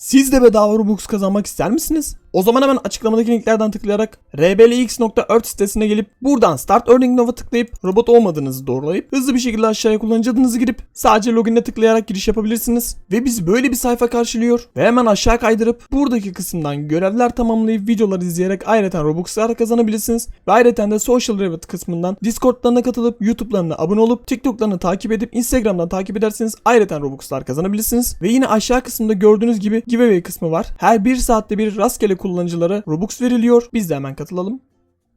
Siz de bedava Robux kazanmak ister misiniz? O zaman hemen açıklamadaki linklerden tıklayarak rblx.earth sitesine gelip buradan Start Earning Now'a tıklayıp robot olmadığınızı doğrulayıp hızlı bir şekilde aşağıya kullanıcı adınızı girip sadece login'e tıklayarak giriş yapabilirsiniz. Ve bizi böyle bir sayfa karşılıyor ve hemen aşağı kaydırıp buradaki kısımdan görevler tamamlayıp videoları izleyerek ayrıca Robux'lar kazanabilirsiniz. Ve ayrıca de Social Reward kısmından Discord'larına katılıp YouTube'larına abone olup TikTok'larını takip edip Instagram'dan takip ederseniz ayrıca Robux'lar kazanabilirsiniz. Ve yine aşağı kısımda gördüğünüz gibi giveaway kısmı var. Her bir saatte bir rastgele kullanıcılara Robux veriliyor. Biz de hemen katılalım.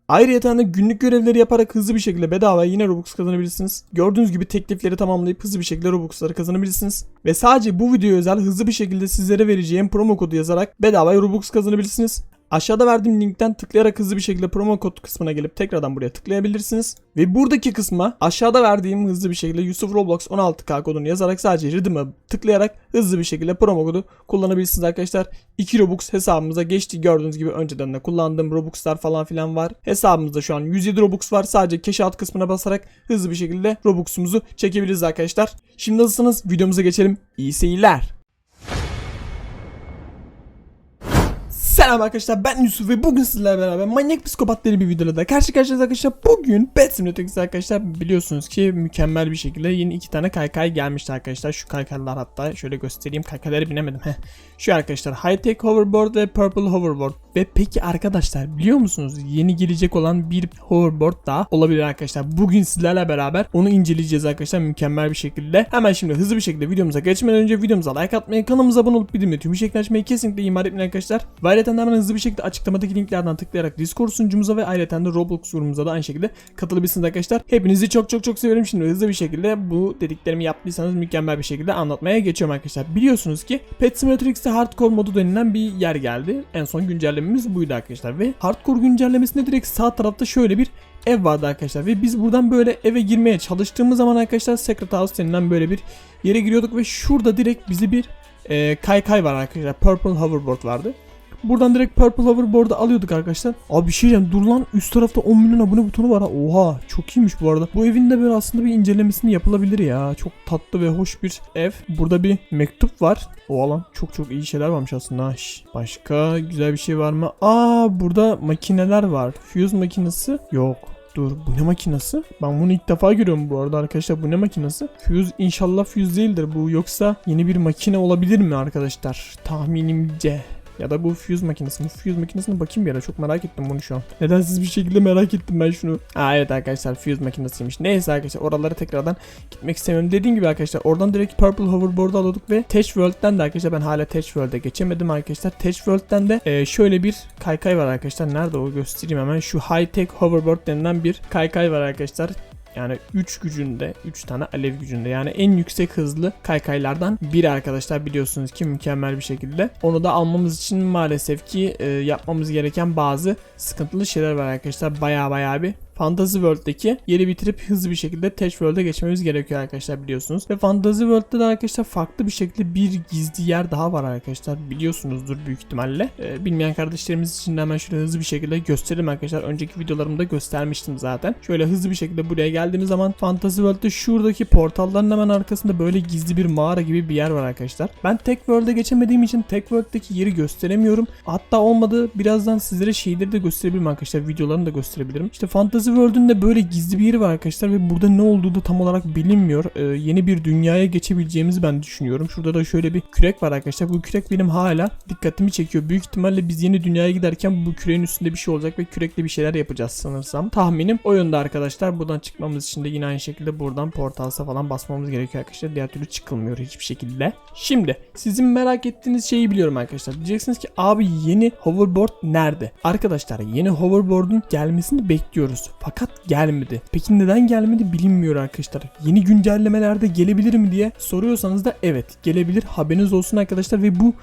Ayrıca de günlük görevleri yaparak hızlı bir şekilde bedava yine Robux kazanabilirsiniz. Gördüğünüz gibi teklifleri tamamlayıp hızlı bir şekilde Robux'ları kazanabilirsiniz. Ve sadece bu videoya özel hızlı bir şekilde sizlere vereceğim promo kodu yazarak bedava Robux kazanabilirsiniz. Aşağıda verdiğim linkten tıklayarak hızlı bir şekilde promo kod kısmına gelip tekrardan buraya tıklayabilirsiniz. Ve buradaki kısma aşağıda verdiğim hızlı bir şekilde Yusuf Roblox 16K kodunu yazarak sadece Redeem'e tıklayarak hızlı bir şekilde promo kodu kullanabilirsiniz arkadaşlar. 2 Robux hesabımıza geçti. Gördüğünüz gibi önceden de kullandığım Robux'lar falan filan var. Hesabımızda şu an 107 Robux var. Sadece cash out kısmına basarak hızlı bir şekilde Robux'umuzu çekebiliriz arkadaşlar. Şimdi hazırsanız videomuza geçelim. İyi seyirler. Selam arkadaşlar ben Yusuf ve bugün sizlerle beraber manyak psikopatları bir videoda da karşı karşıyayız arkadaşlar. Bugün Pet Simulator'da arkadaşlar biliyorsunuz ki mükemmel bir şekilde yeni iki tane kaykay gelmişti arkadaşlar. Şu kaykaylar hatta şöyle göstereyim kaykayları binemedim. Heh. Şu arkadaşlar High Tech Hoverboard ve Purple Hoverboard. Ve peki arkadaşlar biliyor musunuz yeni gelecek olan bir hoverboard daha olabilir arkadaşlar. Bugün sizlerle beraber onu inceleyeceğiz arkadaşlar mükemmel bir şekilde. Hemen şimdi hızlı bir şekilde videomuza geçmeden önce videomuza like atmayı, kanalımıza abone olup bildirimleri tüm şekilde açmayı kesinlikle ihmal etmeyin arkadaşlar. Ve ayrıca hemen hızlı bir şekilde açıklamadaki linklerden tıklayarak Discord sunucumuza ve ayrıca de Roblox grubumuza da aynı şekilde katılabilirsiniz arkadaşlar. Hepinizi çok çok çok seviyorum. Şimdi hızlı bir şekilde bu dediklerimi yaptıysanız mükemmel bir şekilde anlatmaya geçiyorum arkadaşlar. Biliyorsunuz ki Pet Simulator X'te Hardcore modu denilen bir yer geldi. En son güncellememiz buydu arkadaşlar ve Hardcore güncellemesinde direkt sağ tarafta şöyle bir ev vardı arkadaşlar ve biz buradan böyle eve girmeye çalıştığımız zaman arkadaşlar Secret House denilen böyle bir yere giriyorduk ve şurada direkt bizi bir e, kaykay var arkadaşlar. Purple Hoverboard vardı. Buradan direkt Purple Hoverboard'u alıyorduk arkadaşlar. Abi bir şey diyeceğim dur lan üst tarafta 10 milyon abone butonu var ha. Oha çok iyiymiş bu arada. Bu evin de böyle aslında bir incelemesini yapılabilir ya. Çok tatlı ve hoş bir ev. Burada bir mektup var. O alan çok çok iyi şeyler varmış aslında. Başka güzel bir şey var mı? Aa burada makineler var. Fuse makinesi yok. Dur bu ne makinesi? Ben bunu ilk defa görüyorum bu arada arkadaşlar. Bu ne makinesi? Fuse inşallah fuse değildir bu. Yoksa yeni bir makine olabilir mi arkadaşlar? Tahminimce. Ya da bu fuse makinesi mi? Fuse makinesine bakayım bir ara çok merak ettim bunu şu an. Nedensiz bir şekilde merak ettim ben şunu. Aa evet arkadaşlar fuse makinesiymiş. Neyse arkadaşlar oralara tekrardan gitmek istemiyorum. Dediğim gibi arkadaşlar oradan direkt Purple Hoverboard'u alıyorduk ve Tech World'den de arkadaşlar ben hala Tech World'e geçemedim arkadaşlar. Tech World'den de e, şöyle bir kaykay var arkadaşlar. Nerede o göstereyim hemen. Şu High Tech Hoverboard denilen bir kaykay var arkadaşlar. Yani 3 gücünde, 3 tane alev gücünde yani en yüksek hızlı kaykaylardan biri arkadaşlar biliyorsunuz ki mükemmel bir şekilde. Onu da almamız için maalesef ki e, yapmamız gereken bazı sıkıntılı şeyler var arkadaşlar. Baya baya bir Fantasy World'deki yeri bitirip hızlı bir şekilde Tech World'e geçmemiz gerekiyor arkadaşlar biliyorsunuz. Ve Fantasy World'de de arkadaşlar farklı bir şekilde bir gizli yer daha var arkadaşlar. Biliyorsunuzdur büyük ihtimalle. Ee, bilmeyen kardeşlerimiz için de hemen şöyle hızlı bir şekilde gösterelim arkadaşlar. Önceki videolarımda göstermiştim zaten. Şöyle hızlı bir şekilde buraya geldiğimiz zaman Fantasy World'de şuradaki portalların hemen arkasında böyle gizli bir mağara gibi bir yer var arkadaşlar. Ben Tech World'e geçemediğim için Tech World'deki yeri gösteremiyorum. Hatta olmadı birazdan sizlere şeyleri de gösterebilirim arkadaşlar. Videolarını da gösterebilirim. İşte Fantasy World'ün de böyle gizli bir yeri var arkadaşlar ve burada ne olduğu da tam olarak bilinmiyor. Ee, yeni bir dünyaya geçebileceğimizi ben düşünüyorum. Şurada da şöyle bir kürek var arkadaşlar. Bu kürek benim hala dikkatimi çekiyor. Büyük ihtimalle biz yeni dünyaya giderken bu küreğin üstünde bir şey olacak ve kürekle bir şeyler yapacağız sanırsam. Tahminim o yönde arkadaşlar. Buradan çıkmamız için de yine aynı şekilde buradan portalsa falan basmamız gerekiyor arkadaşlar. Diğer türlü çıkılmıyor hiçbir şekilde. Şimdi sizin merak ettiğiniz şeyi biliyorum arkadaşlar. Diyeceksiniz ki abi yeni hoverboard nerede? Arkadaşlar yeni hoverboard'un gelmesini bekliyoruz. Fakat gelmedi. Peki neden gelmedi bilinmiyor arkadaşlar. Yeni güncellemelerde gelebilir mi diye soruyorsanız da evet gelebilir. Haberiniz olsun arkadaşlar ve bu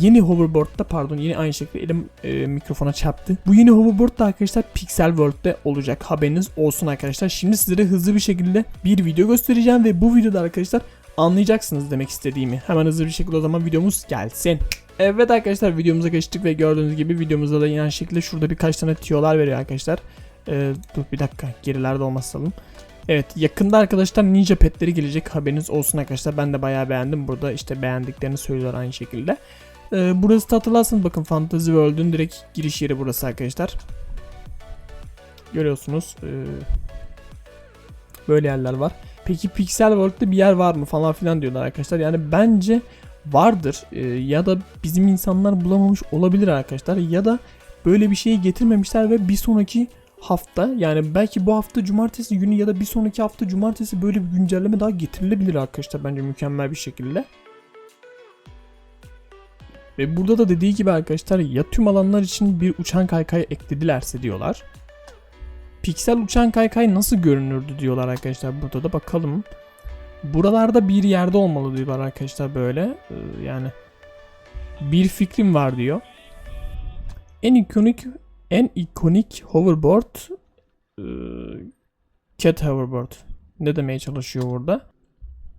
yeni hoverboard'da pardon yeni aynı şekilde elim e, mikrofona çarptı. Bu yeni hoverboard da arkadaşlar Pixel World'de olacak. Haberiniz olsun arkadaşlar. Şimdi sizlere hızlı bir şekilde bir video göstereceğim ve bu videoda arkadaşlar anlayacaksınız demek istediğimi. Hemen hızlı bir şekilde o zaman videomuz gelsin. Evet arkadaşlar videomuza geçtik ve gördüğünüz gibi videomuzda da yine aynı şekilde şurada birkaç tane tiyolar veriyor arkadaşlar. Ee, dur bir dakika gerilerde olmaz salım. Evet yakında arkadaşlar ninja petleri gelecek haberiniz olsun arkadaşlar. Ben de bayağı beğendim. Burada işte beğendiklerini söylüyorlar aynı şekilde. Ee, burası da hatırlarsınız bakın Fantasy World'ün direkt giriş yeri burası arkadaşlar. Görüyorsunuz. ee, böyle yerler var. Peki Pixel World'de bir yer var mı falan filan diyorlar arkadaşlar. Yani bence vardır. Ee, ya da bizim insanlar bulamamış olabilir arkadaşlar. Ya da böyle bir şeyi getirmemişler ve bir sonraki hafta yani belki bu hafta cumartesi günü ya da bir sonraki hafta cumartesi böyle bir güncelleme daha getirilebilir arkadaşlar bence mükemmel bir şekilde. Ve burada da dediği gibi arkadaşlar ya tüm alanlar için bir uçan kaykay ekledilerse diyorlar. Piksel uçan kaykay nasıl görünürdü diyorlar arkadaşlar burada da bakalım. Buralarda bir yerde olmalı diyorlar arkadaşlar böyle. Ee, yani bir fikrim var diyor. En ikonik en ikonik hoverboard ee, cat hoverboard. Ne demeye çalışıyor burada?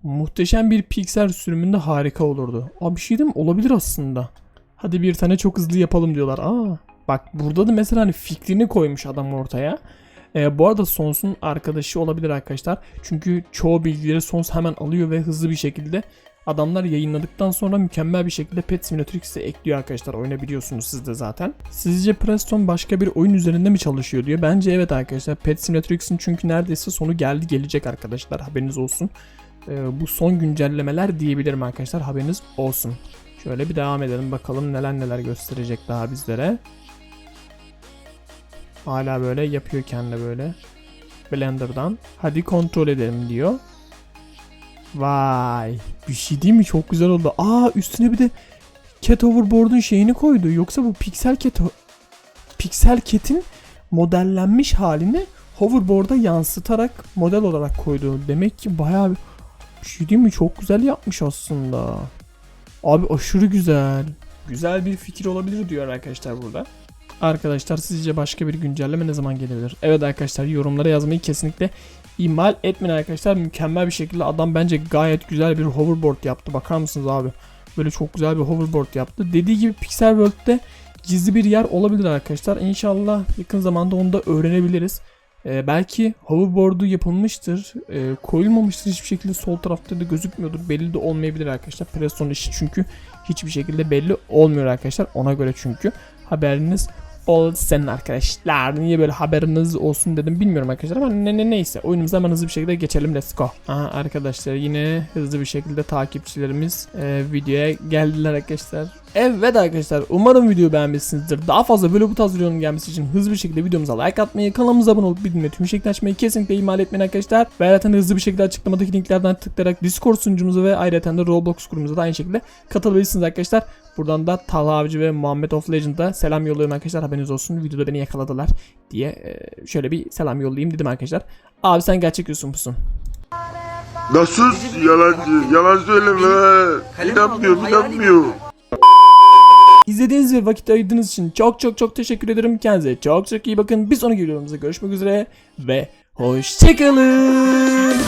Muhteşem bir piksel sürümünde harika olurdu. Aa bir şey değil mi? Olabilir aslında. Hadi bir tane çok hızlı yapalım diyorlar. Aa bak burada da mesela hani fikrini koymuş adam ortaya. Ee, bu arada Sons'un arkadaşı olabilir arkadaşlar. Çünkü çoğu bilgileri Sons hemen alıyor ve hızlı bir şekilde adamlar yayınladıktan sonra mükemmel bir şekilde Pet Simulator X'e ekliyor arkadaşlar. Oyunu biliyorsunuz siz de zaten. Sizce Preston başka bir oyun üzerinde mi çalışıyor diyor. Bence evet arkadaşlar. Pet Simulator X'in çünkü neredeyse sonu geldi gelecek arkadaşlar. Haberiniz olsun. Ee, bu son güncellemeler diyebilirim arkadaşlar. Haberiniz olsun. Şöyle bir devam edelim bakalım neler neler gösterecek daha bizlere. Hala böyle yapıyor kendi böyle. Blender'dan. Hadi kontrol edelim diyor. Vay. Bir şey değil mi? Çok güzel oldu. Aa üstüne bir de Cat Overboard'un şeyini koydu. Yoksa bu Pixel Cat Pixel Cat'in modellenmiş halini hoverboard'a yansıtarak model olarak koydu. Demek ki bayağı bir bir şey değil mi? Çok güzel yapmış aslında. Abi aşırı güzel. Güzel bir fikir olabilir diyor arkadaşlar burada. Arkadaşlar sizce başka bir güncelleme ne zaman gelebilir? Evet arkadaşlar yorumlara yazmayı kesinlikle ihmal etmeyin arkadaşlar. Mükemmel bir şekilde adam bence gayet güzel bir hoverboard yaptı. Bakar mısınız abi? Böyle çok güzel bir hoverboard yaptı. Dediği gibi Pixel World'de gizli bir yer olabilir arkadaşlar. İnşallah yakın zamanda onu da öğrenebiliriz. Ee, belki hoverboard'u yapılmıştır, e, koyulmamıştır hiçbir şekilde sol tarafta da gözükmüyordur. Belli de olmayabilir arkadaşlar. Preston işi çünkü hiçbir şekilde belli olmuyor arkadaşlar. Ona göre çünkü haberiniz olsun arkadaşlar. Niye böyle haberiniz olsun dedim bilmiyorum arkadaşlar ama ne, ne neyse oyunumuza hemen hızlı bir şekilde geçelim let's go. Aha arkadaşlar yine hızlı bir şekilde takipçilerimiz e, videoya geldiler arkadaşlar. Evet arkadaşlar umarım videoyu beğenmişsinizdir. Daha fazla böyle bu tarz videonun gelmesi için hızlı bir şekilde videomuza like atmayı, kanalımıza abone olup bildirimleri tüm şekilde açmayı kesinlikle ihmal etmeyin arkadaşlar. Ve ayrıca hızlı bir şekilde açıklamadaki linklerden tıklayarak Discord sunucumuza ve ayrıca de Roblox grubumuza da aynı şekilde katılabilirsiniz arkadaşlar. Buradan da Talha Avcı ve Muhammed of Legend'a selam yolluyorum arkadaşlar haberiniz olsun. Videoda beni yakaladılar diye şöyle bir selam yollayayım dedim arkadaşlar. Abi sen gerçek Yusuf musun? Nasıl yalancı? Yalan söyleme. İnanmıyor, inanmıyor. İzlediğiniz ve vakit ayırdığınız için çok çok çok teşekkür ederim. Kendinize çok çok iyi bakın. Bir sonraki videomuzda görüşmek üzere ve hoşçakalın.